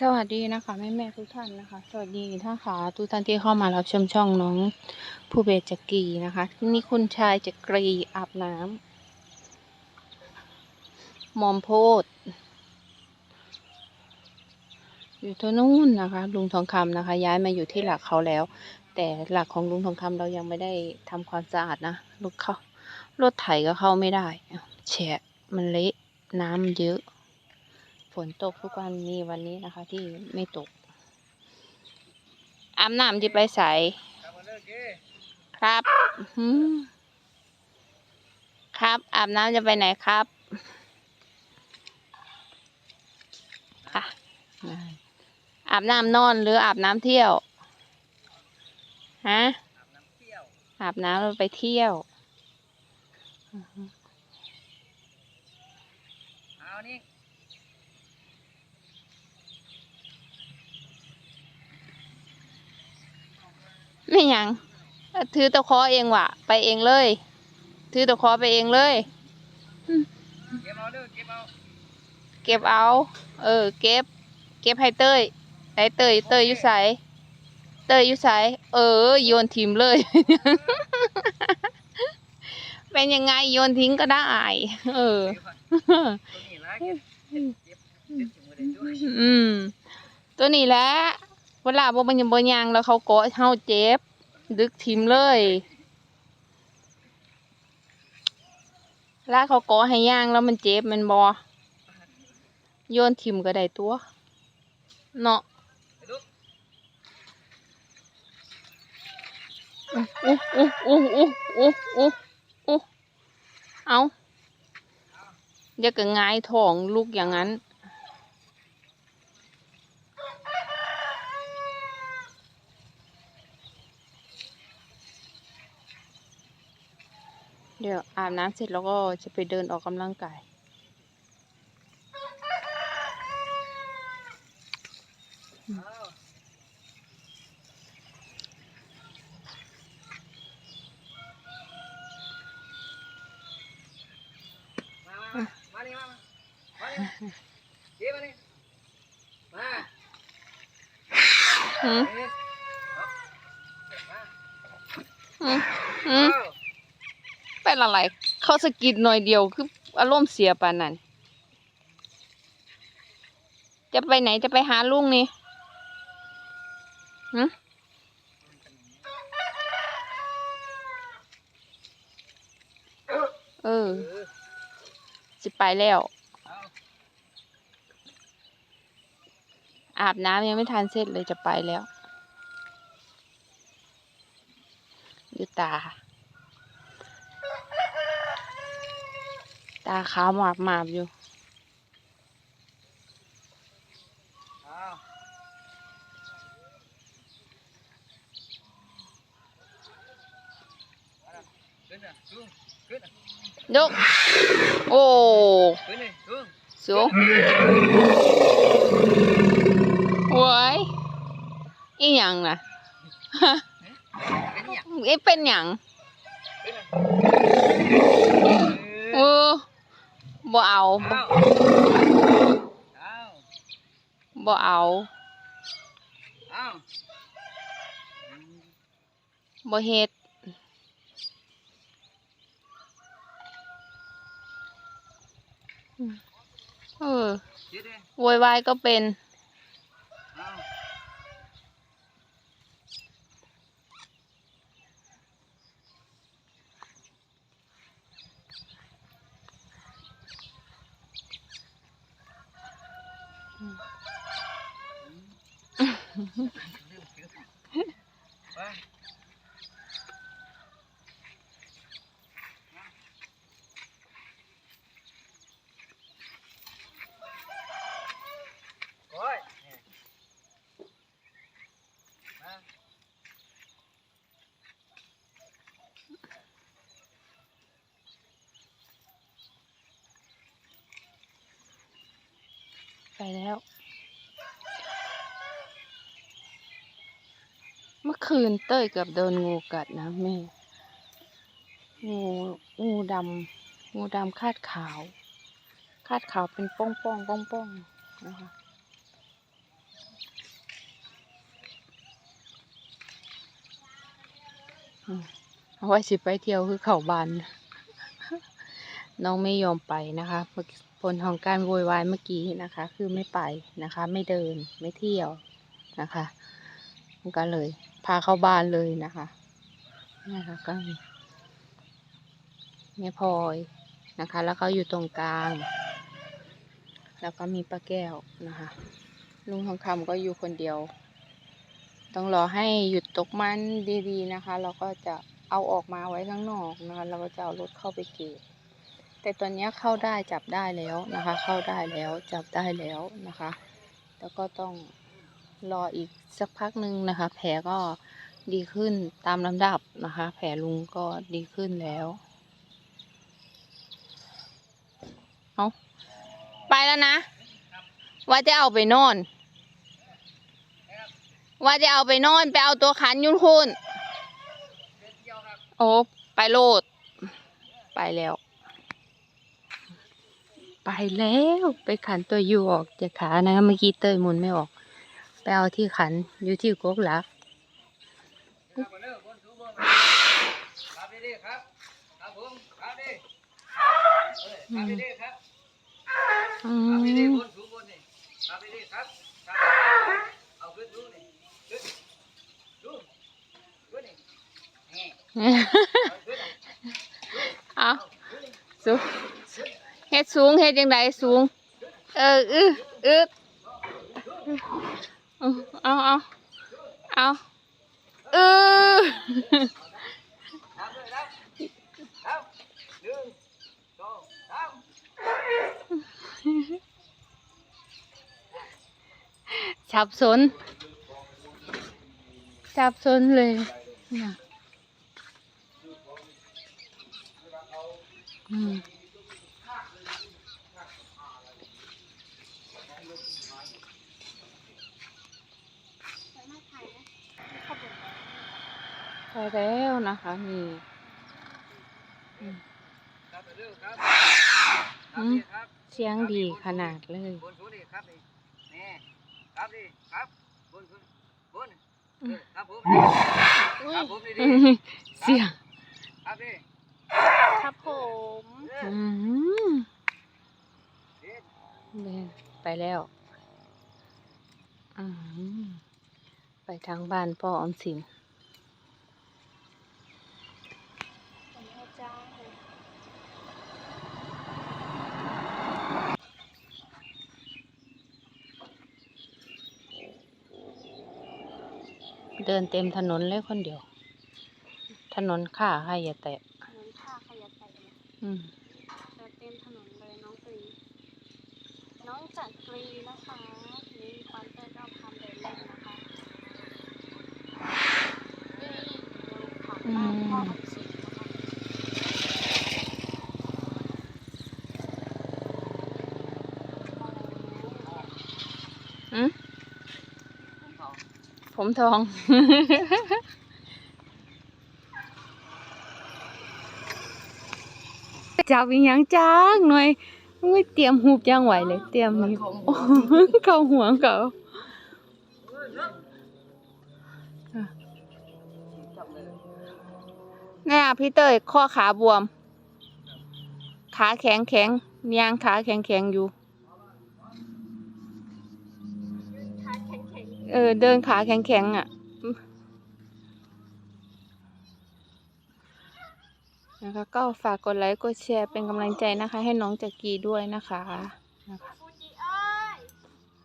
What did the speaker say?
สวัสดีนะคะแม่แม่ทุกท่านนะคะ สวัสดีท่านขาทุกท่านที่เข้ามารับชมช่องน้องผู้เบจักรีนะคะนี่คุณชายจักรีอาบน้ำมอมโพดอยู่ที่นู่นนะคะ ลุงทองคำนะคะ ย้ายมาอยู่ที่หลักเขาแล้ว แต่หลักของลุงทองคำเรายังไม่ได้ทำความสะอาดนะรถเขารถไถก็เข้าไม่ได้แฉะมันเละน้ำมันเยอะ ฝนตกทุกวันมีวันนี้นะคะ ที่ไม่ตกอาบน้ำจะไปใส่ครับครับอาบน้ำจะไปไหนครับค่ะอาบน้ำนอนหรืออาบน้ำเที่ยวฮะอาบน้ำแล้วไปเที่ยวเอานี่ ไม่หยังเอ้อถือตะขอเองว่ะ ไปเองเลย ถือตะขอไปเองเลย เก็บเอาเด้อเก็บเอา เก็บเอา เออ เก็บ เก็บให้เต้ยไอ้เต้ยเต้ยอยู่ไสเต้ยอยู่ไสเออ โยนทิ้งเลย เป็นยังไงโยนทิ้งก็ได้ เออเก็บก่อนตัวนี้ละเก็บเก็บเก็บเก็บถึงมือได้ด้วยอืม ตัวนี้แหละ เวลาบ่มันยังบ่ยางแล้วเขาเกาะเฮาเจ็บ ดึกทิมเลยลากเขาเกาะให้ย่างแล้วมันเจ็บมันบ่โยนทิมก็ได้ตัว เนาะอู้อู้อู้อู้อู้อู้อู้เอาอย่าก็งายท้องลูกอย่างนั้น เดี๋ยวอาบน้ำเสร็จแล้วก็จะไปเดินออกกำลังกายเอามามามานี่มามามานี่มาเก็บมานี่มาอืม อามาอืมอืมเอาเป็นอะไรเขาสะกิดหน่อยเดียวคืออารมณ์เสียปานนั้น จะไปไหนจะไปหาลุงนี่หึเออเออ สิไปแล้ว อาบน้ำยังไม่ทันเสร็จเลยจะไปแล้วดูตา ตาขาวหมาบหมาบอยู่เอาเอาล่ะขึ้นนะขึ้นนะยกโอ้ขึ้นนี่สูงสูงโว้ยอีหยังน่ะเป็นเนี่ยเอ๊ะเป็นหยังขึ้ บ่เอาเอาเอาบ่เอาเอาบ่เฮ็ดเออเดี๋ยวดิโวยวายก็เป็น ไปแล้ว คืนเต้ยกับโดนงูกัดนะแม่ งูงูดำงูดำคาดขาว คาดขาวเป็นป้องป้องป้องป้องนะคะเอาไว้สิไปเที่ยวคือเขาบานน้องไม่ยอมไปนะคะผลของการโวยวายเมื่อกี้นะคะ คือไม่ไปนะคะ ไม่เดินไม่เที่ยวนะคะก็เลย พาเข้าบ้านเลยนะคะนี่ค่ะก็มีแม่พลอยนะคะ แล้วเขาอยู่ตรงกลาง แล้วก็มีป้าแก้วนะคะลุงทองคำก็อยู่คนเดียว ต้องรอให้หยุดตกมันดีๆนะคะ เราก็จะเอาออกมาไว้ข้างนอกนะคะเราก็จะเอารถเข้าไปเก็บแต่ตอนนี้เข้าได้จับได้แล้วนะคะ เข้าได้แล้วจับได้แล้วนะคะ แล้วก็ต้อง รออีกสักพักหนึ่งนะคะ แผลก็ดีขึ้นตามลำดับนะคะ แผลลุงก็ดีขึ้นแล้วเอาไปแล้วนะ ว่าจะเอาไปนอน ว่าจะเอาไปนอน ไปเอาตัวขันยุ่นคุณโอ้ไปโลด ไปแล้ว ไปแล้ว ไปขันตัวอยู่ออกจากขานะเมื่อกี้เตยหมุนไม่ออก ไปเอาที่ขันอยู่ที่กกหลักครับมาเด้อบนสูงบนครับดีๆครับครับผมครับดีเออครับดีๆครับอืครับดีๆมบนสูงบนนี่ครับดีๆครับครับเอาขึ้นดูนี่ขึ้นดูขึ้นนี่นี่เอาขึ้นเอาขึ้นนี่สูงเฮ็ดสูงเฮ็ดยังไงสูง เออ อืออือ เอาเอาเอาเออครับเลยครับครับหนึ่งสองสามสับสนสับสนเลยน่ะอืม ไปแล้วนะคะนี่ครับเร็วครับครับนี่ครับเสียงดีขนาดเลยบนสูงนี่ครับนี่นี่ครับนี่ครับบนสูงบนเออครับผมครับผมดีเสียงๆครับนี่ครับผมเอออืมดีเดินไปแล้วอืมไปทางบ้านพ่อออมสิน ดินเต็มถนนเลยคนเดียว ถนนข้าให้อย่าแตะถนนท่าขยะแตกเนี่ยอืมเดินเต็มถนนเลยน้องกรีน้องจักรีนะคะนี่ความเต้นรอบความเดินเล่นนะคะนี่ดูผักบ้านพ่อออกสินนะคะพอแล้ว อืม ผมทอง จับอีหยังจ้างหน่อยอุ้ยเตรียมหูบจ้างไหวเลย เตรียมนี่โอ้เข้าหัวเขาเนี่ยพี่เตยข้อขาบวม ขาแข็งแข็งยางขาแข็งแข็งอยู่ เออ เดินขาแข็งแข็งอะ นะคะ ก็ฝากกดไลค์ กดแชร์เป็นกำลังใจนะคะ ให้น้องจักรีด้วยนะคะนะคะ